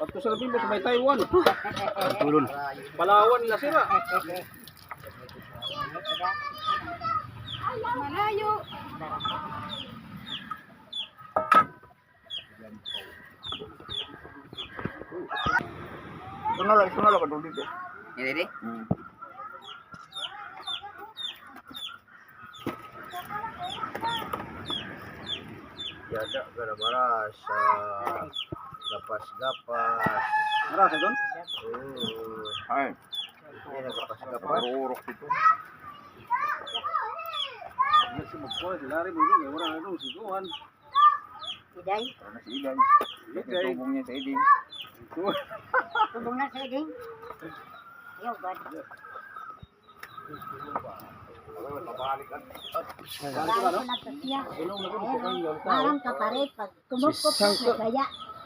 Pagto sa labi mo may Taiwan. Turun. Palawan nila sira. Malayo. Sunala, sunala ka doon dito. Hmm. Dito, dito? Ya Yada, gara-gara ah. sa... gapas-gapas. Marasa doon? Oh, Ay, ini nagapas-gapas. parurok dito. Hindi si Magpoy, sila rin mo yun. Wala na doon, siguan. Iday. Na si. Okay. Yung tubong niya sa iding. Tubong na sa ding. Yo. Ayan, Parang ka pa rin. Pag tumukop ka, gaya.